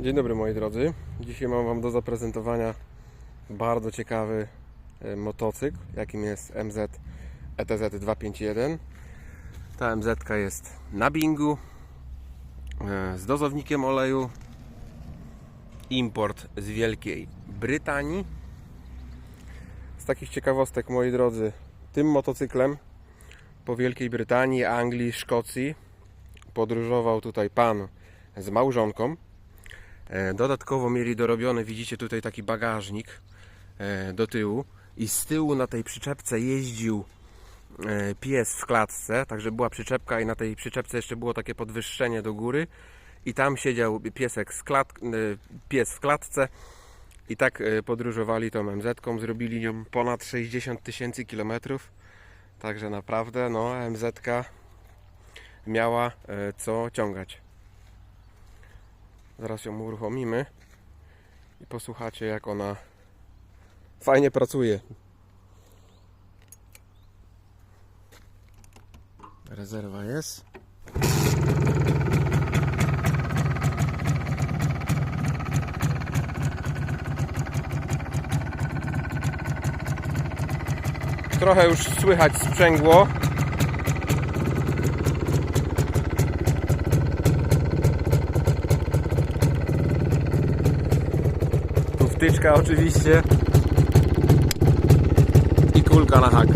Dzień dobry moi drodzy. Dzisiaj mam Wam do zaprezentowania bardzo ciekawy e, motocykl, jakim jest MZ ETZ 251. Ta MZ jest na bingu e, z dozownikiem oleju. Import z Wielkiej Brytanii. Z takich ciekawostek moi drodzy, tym motocyklem po Wielkiej Brytanii, Anglii, Szkocji podróżował tutaj pan z małżonką. E, Dodatkowo mieli dorobiony, widzicie tutaj taki bagażnik e, do tyłu. I z tyłu na tej przyczepce jeździł e, pies w klatce, także była przyczepka i na tej przyczepce jeszcze było takie podwyższenie do góry. I tam siedział piesek z klat... pies w klatce. I tak podróżowali tą MZ-ką, zrobili nią ponad 60 tysięcy kilometrów, także naprawdę no MZ-ka miała co ciągać. Zaraz ją uruchomimy i posłuchacie jak ona fajnie pracuje. Rezerwa jest. Trochę już słychać sprzęgło. wtyczka oczywiście i kulka na hak.